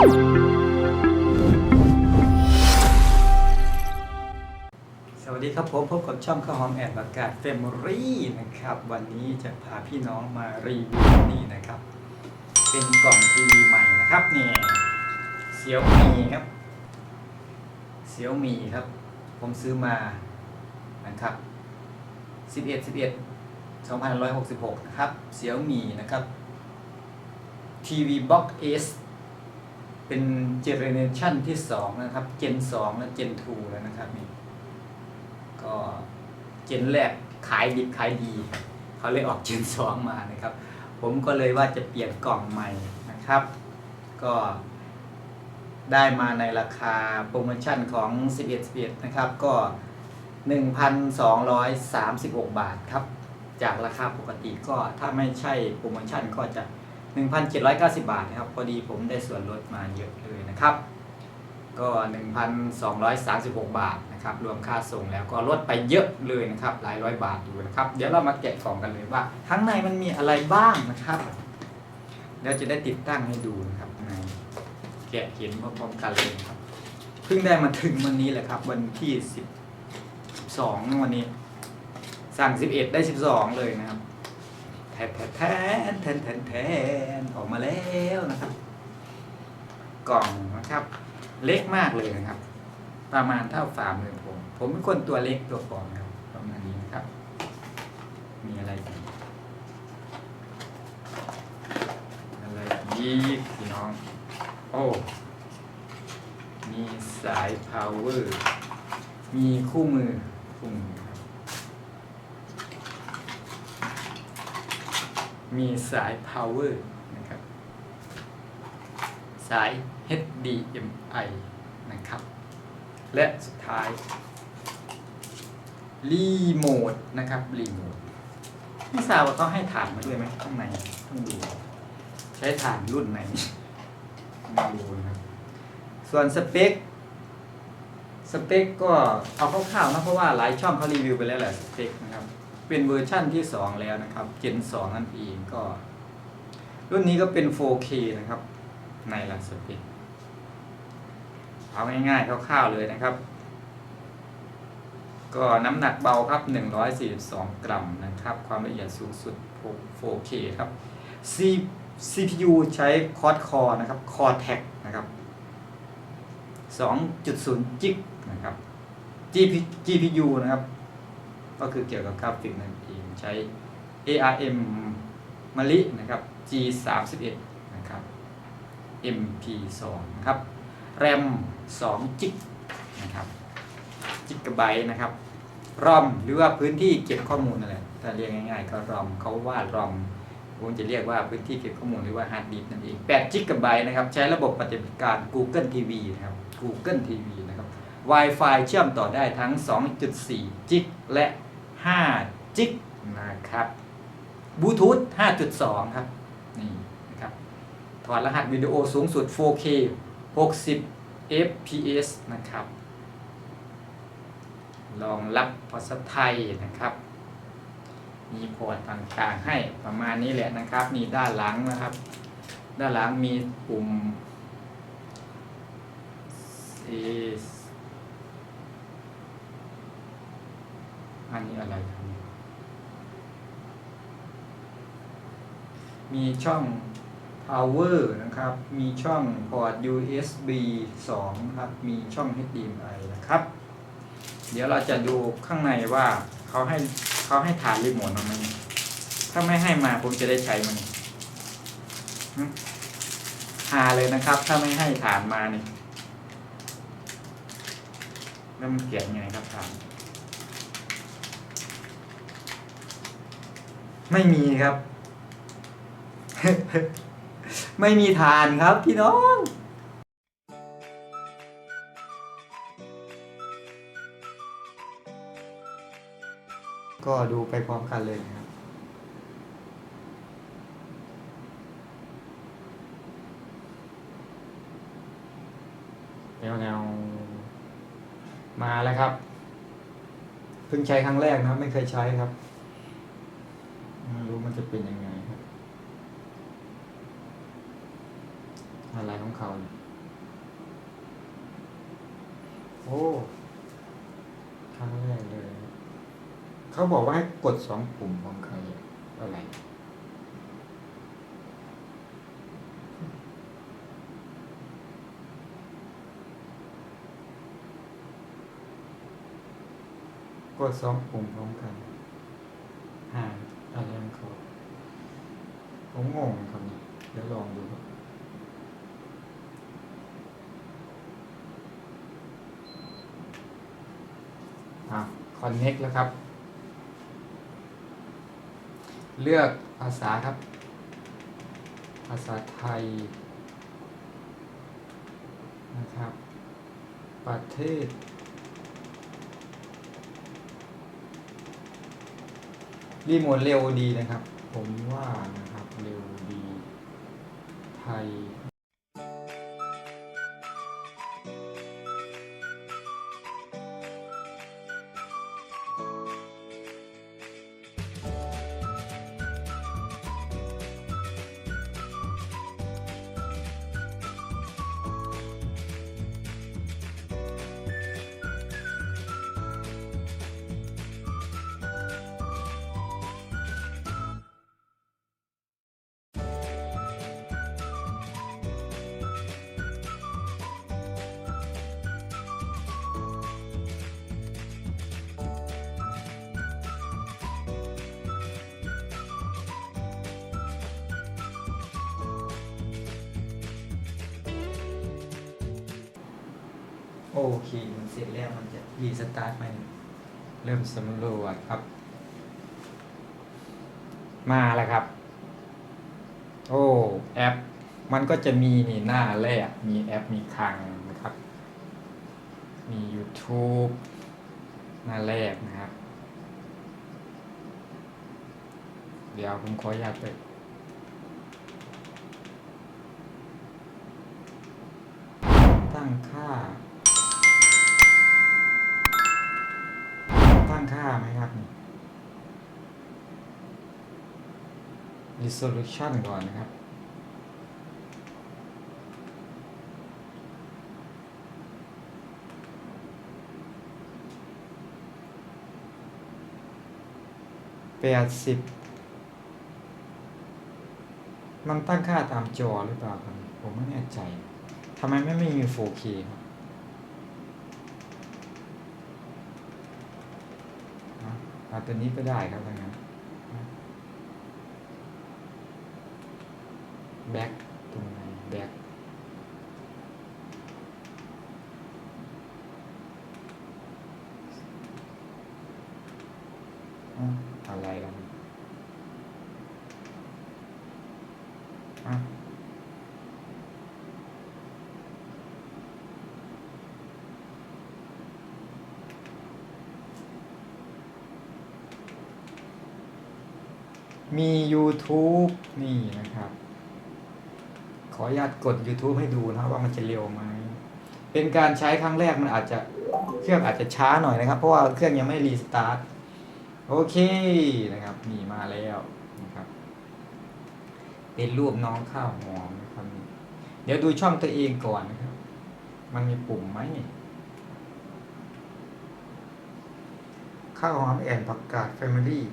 สวัสดีครับผมพบกับช่องข้าวหอมแอนประกาศเฟมรี่นะครับ วันนี้จะพาพี่น้องมารีวิวนี่นะครับ เป็นกล่องทีวีใหม่นะครับเนี่ยเสียวมีครับเสียวมีครับ ผมซื้อมานะครับ 11 11 2566 นะครับเสียวมีนะครับทีวีบ็อกเอส เป็นเจเนเรชันที่2นะครับ เจน2และเจน2แล้วนะครับนี่ก็เจนแรกขายดิบขายดี เขาเลยออกเจนสองมานะครับ ผมก็เลยว่าจะเปลี่ยนกล่องใหม่นะครับ ก็ได้มาในราคาโปรโมชั่นของ 11 11 นะครับ ก็ 1,236 บาทครับ จากราคาปกติก็ถ้าไม่ใช่โปรโมชั่นก็จะ 1,790 บาทนะครับ พอดีผมได้ส่วนลดมาเยอะเลยนะครับ ก็ 1,236 บาทนะครับ รวมค่าส่งแล้วก็ลดไปเยอะเลยนะครับ หลายร้อยบาทอยู่นะครับ เดี๋ยวเรามาแกะกล่องกันเลยว่า ข้างในมันมีอะไรบ้างนะครับ เดี๋ยวจะได้ติดตั้งให้ดูนะครับในแกะเห็นพร้อมกันเลยครับ เพิ่งได้มาถึงวันนี้แหละครับ วันที่ 12 วันนี้ สั่ง 11 ได้ 12 เลยนะครับ ทนแทนแทนแทนแทนออกมาแล้วนะครับ กล่องนะครับ เล็กมากเลยนะครับ ประมาณเท่าฝ่ามือผม ผมเป็นคนตัวเล็กตัวผอมครับประมาณนี้นะครับ มีอะไรอีกอะไรอีกพี่น้อง โอ้มีสาย power มีคู่มือคู่มือครับ มีสาย power นะครับ สาย HDMI นะครับ และสุดท้าย รีโมทนะครับ รีโมทไม่ทราบว่าเขาให้ฐานมาด้วยไหมข้างในต้องดู ใช้ฐานรุ่นไหนไม่รู้นะครับ ส่วนสเปคสเปคก็เอาคร่าวๆนะเพราะว่าหลายช่องเขารีวิวไปแล้วแหละสเปคนะครับ เป็นเวอร์ชั่นที่ 2 แล้วนะครับ Gen 2 นั่นเองก็ รุ่นนี้ก็เป็น 4K นะครับ ในลักสเปคเอาง่ายๆคร่าวๆเลยนะครับ ก็น้ำหนักเบาครับ 142 กรัมนะครับ ความละเอียดสูงสุด 4K ครับ C CPU ใช้ Quad Core นะครับ Core Tech นะครับ 2.0 จิกนะครับ GPU นะครับ ก็คือเกี่ยวกับกราฟิกนั่นเองใช้ ARM มะลินะครับ G31 นะครับ MP2 นะครับแรม2จิกนะครับจิกะไบต์นะครับรอมหรือว่าพื้นที่เก็บข้อมูลนั่นแหละถ้าเรียกง่ายๆ ก็รอมเขาว่ารอมผมจะเรียกว่าพื้นที่เก็บข้อมูลหรือว่าฮาร์ดดิสก์นั่นเอง8จิกะไบต์นะครับ ใช้ระบบปฏิบัติการ Google TV นะครับ Google TV นะครับ Wi-Fi เชื่อมต่อได้ทั้ง 2.4 จิกและ 5 จิกนะครับบลูทูธ5.2 ครับ นี่นะครับ ถอดรหัสวิดีโอสูงสุด 4K 60 fps นะครับรองรับภาษาไทยนะครับ มีพอร์ตต่างๆให้ประมาณนี้แหละนะครับนี่ด้านหลังนะครับ ด้านหลังมีปุ่ม is อั นนี้อะไรครับมีช่อง power นะครับ มีช่องพอร์ต USB 2 ครับ มีช่อง HDMI นะครับ เดี๋ยวเราจะดูข้างในว่าเขาให้เขาให้ฐานรีโมทมาไหมถ้าไม่ให้มาผมจะได้ใช้มันหึหาเลยนะครับ ถ้าไม่ให้ฐานมาเนี่ยแล้วมันเขียนยังไงครับฐาน ไม่มีครับ ไม่มีฐานครับพี่น้องก็ดูไปพร้อมกันเลยนะครับ แนวแนวมาแล้วครับ เพิ่งใช้ครั้งแรกนะไม่เคยใช้ครับ ไม่รู้มันจะเป็นยังไงครับ อะไรของเขา โอ้ครั้งแรกเลย เขาบอกว่าให้กดสองปุ่มของใครอะไรกดสองปุ่มพร้อมกัน ผมงงครับเดี๋ยวลองดูครับอะคอนเน็กแล้วครับ เลือกภาษาครับ ภาษาไทยนะครับ ประเทศ รีโมทเร็วดีนะครับ ผมว่านะ ไ โอเค มันเสร็จแล้วมันจะรีสตาร์ทใหม่เริ่มสำรวจครับ มาแล้วครับ โอ้แอป มันก็จะมีนี่หน้าแรก มีแอปมีคลังนะครับ มี YouTube หน้าแรกนะครับ เดี๋ยวผมขออนุญาตไปตั้งค่า งค่าไหมครับ resolution ก่อนนะครับ แปดสิบ มันตั้งค่าตามจอหรือเปล่าครับ ผมไม่แน่ใจ ทำไมไม่มี 4K ครับอะ เอาตัวนี้ก็ได้ครับถ้างั้นแบ็คตรงไหนแบ็กอะไรกันอะ มี YouTube นี่นะครับ ขออนุญาตกด YouTube ให้ดูนะครับว่ามันจะเร็วไหม เป็นการใช้ครั้งแรกมันอาจจะเครื่องอาจจะช้าหน่อยนะครับ เพราะว่าเครื่องยังไม่รีสตาร์ทโอเคนะครับ นี่มาแล้วนะครับ เป็นรูปน้องข้าวหอมนะครับเดี๋ยวดูช่องตัวเองก่อนนะครับ มันมีปุ่มไหมข้าวหอมแอนผักกาดแฟมิลี่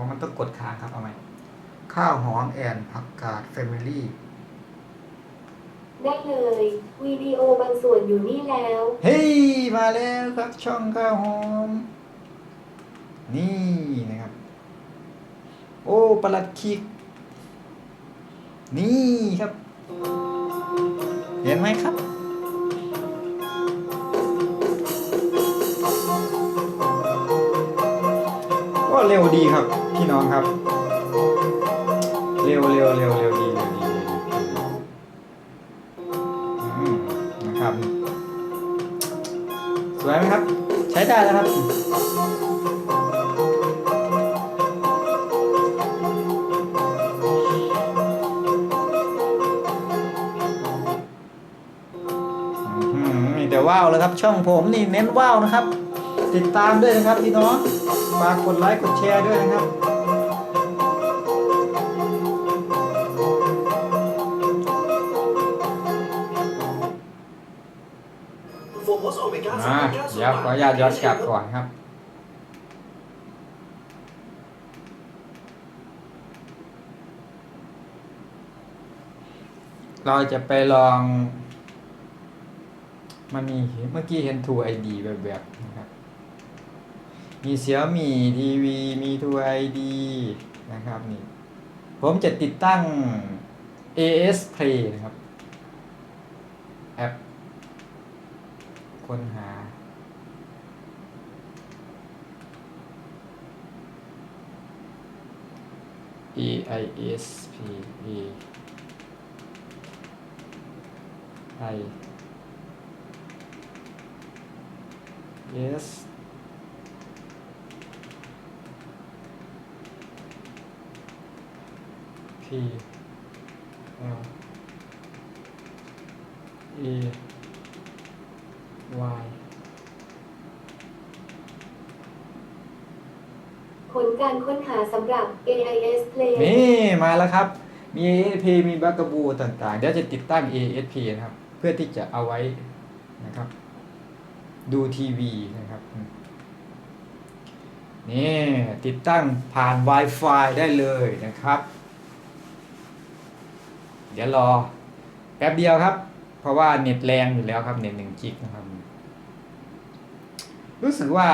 อ๋อมันต้องกดค้างครับเอาไหมข้าวหอมแอนผักกาดแฟมิลี่ได้เลยวิดีโอบางส่วนอยู่นี่แล้ว เฮ้ยมาแล้วครับช่องข้าวหอม นี่นะครับ โอ้ประหลัดคิก นี่ครับ เห็นไหมครับ ก็เร็วดีครับพี่น้องครับ เร็วเร็วเร็วเร็วดีเร็วดีเร็วดีนะครับสวยไหมครับ ใช้ได้แล้วครับอืมีแต่ว้าวเลยครับ ช่องผมนี่เน้นว้าวนะครับ ติดตามด้วยนะครับพี่น้อง ฝากกดไลค์กดแชร์ด้วยนะครับเดี๋ยวขออนุญาตย้อนกลับก่อนครับ เราจะไปลอง มันมีเมื่อกี้เห็น True ID แบบแบบๆนะครับ มีเสียวมีทีวีมี True ID นะครับนี่ผมจะติดตั้ง AS Play นะครับ แอปค้นหา E I S P E I S P L E Y ผลการค้นหาสำหรับ AIS Play นี่มาแล้วครับ มี ASP มีบักกบูต่างๆ เดี๋ยวจะติดตั้ง ASP นะครับ เพื่อที่จะเอาไว้นะครับ ดูทีวีนะครับนี่ติดตั้งผ่าน Wi-Fi ได้เลยนะครับ เดี๋ยวรอแป๊บเดียวครับ เพราะว่าเน็ตแรงอยู่แล้วครับเน็ตหนึ่งจิกนะครับ รู้สึกว่า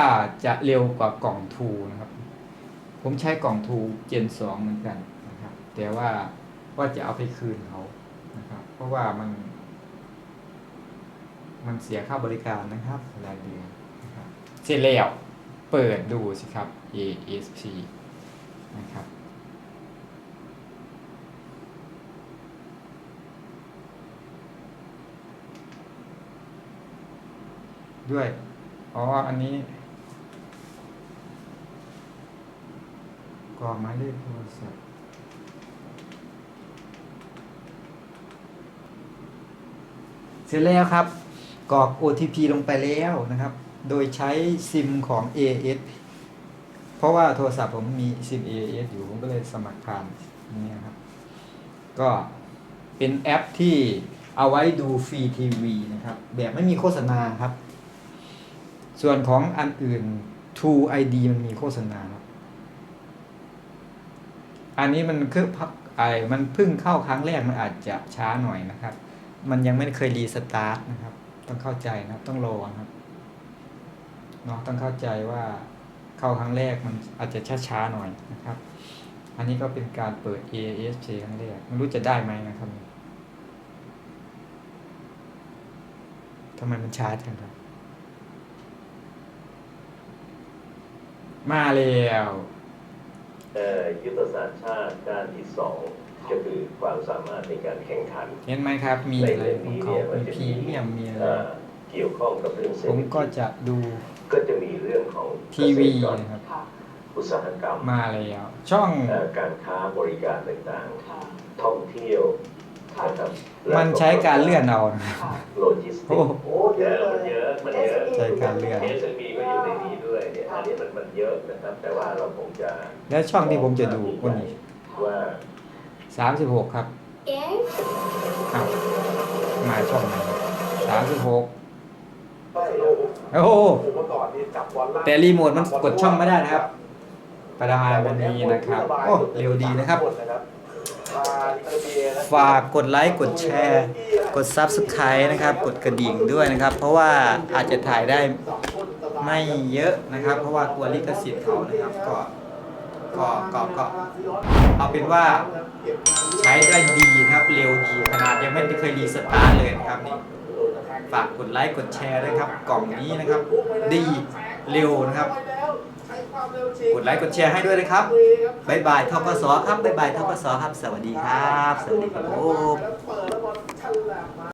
จะเร็วกว่ากล่องทูนะครับ ผมใช้กล่องทูเจนสองเหมือนกันนะครับ แต่ว่าว่าจะเอาไปคืนเขานะครับ เพราะว่ามัน มันเสียค่าบริการนะครับรายเดือนเสร็จแล้ว เปิดดูสิครับ ASP นะครับ ด้วย อ๋อ อันนี้กรอกหมายเลขโทรศัพท์เสร็จแล้วครับกรอก OTP ลงไปแล้วนะครับ โดยใช้ซิมของ AS เพราะว่าโทรศัพท์ผมมีซิม AS อยู่ผมก็เลยสมัครผ่านนี่นะครับ ก็เป็นแอปที่เอาไว้ดูฟรีทีวีนะครับ แบบไม่มีโฆษณาครับ ส่วนของอันอื่น True ID มันมีโฆษณาครับอันนี้มันคือพักไอมันเพิ่งเข้าครั้งแรกมันอาจจะช้าหน่อยนะครับ มันยังไม่เคยรีสตาร์ทนะครับ ต้องเข้าใจนะครับต้องรอนะครับเนาะต้องเข้าใจว่าเข้าครั้งแรกมันอาจจะช้าๆหน่อยนะครับ อันนี้ก็เป็นการเปิด AASP ครั้งแรกไม่รู้จะได้ไหมนะครับทำไมมันช้าจังครับ มาแล้วเอ่อยุทธศาสตร์ชาติด้านที่สองก็คือความสามารถในการแข่งขัน เห็นไหมครับ มีอะไรของเขามีพรีเมียมมีอะไร เอ่อเกี่ยวข้องกับเรื่องเศรษผฐมกิจก็จะดูก็จะมีเรื่องของทีวีเกษตรกรนะครับอุตสาหกรรมมาแล้ว ช่อง เอ่อการค้าบริการต่างๆท่องเที่ยว นะครับมันใช้การเลื่อนเอานะครับโลจิสติโอ้กส์โอ้เยเยอะอะเลมันย เยอะมันเยอะใช้การเลื่อน SMB ก็อยู่ในนี้ด้วยเนี่ยอันนี้มันมันเยอะนะครับ แต่ว่าเราคงจะแล้วช่องที่ผมจะดูก็นี่ว่า สามสิบหกครับเอ๊ะอ้าวมาช่องไหนสามสิบหกไม่โโอ้โหอ้โหเมื่อก่อนนี่จับบอลล่างแต่รีโมทมันกดช่องไม่ได้นะครับ ประมาณวันนี้นะครับ โอ้ เร็วดีนะครับ ฝากกดไลค์กดแชร์ กด Subscribe นะครับ กดกระดิ่งด้วยนะครับ เพราะว่าอาจจะถ่ายได้ไม่เยอะนะครับ เพราะว่ากลัวลิขสิทธิ์เขานะครับก็ก็ก็ก็เอาเป็นว่าใช้ได้ดีนะครับ เร็วดีขนาดยังไม่เคยรีสตาร์ทเลยนะครับนี่ฝากกดไลค์กดแชร์ด้วยครับ กล่องนี้นะครับ ดีเร็วนะครับ กดไลค์กดแชร์ให้ด้วยนะครับบ๊ายบายทกสครับบ๊ายบายทกสครับ สวัสดีครับ สวัสดีครับผมเปิด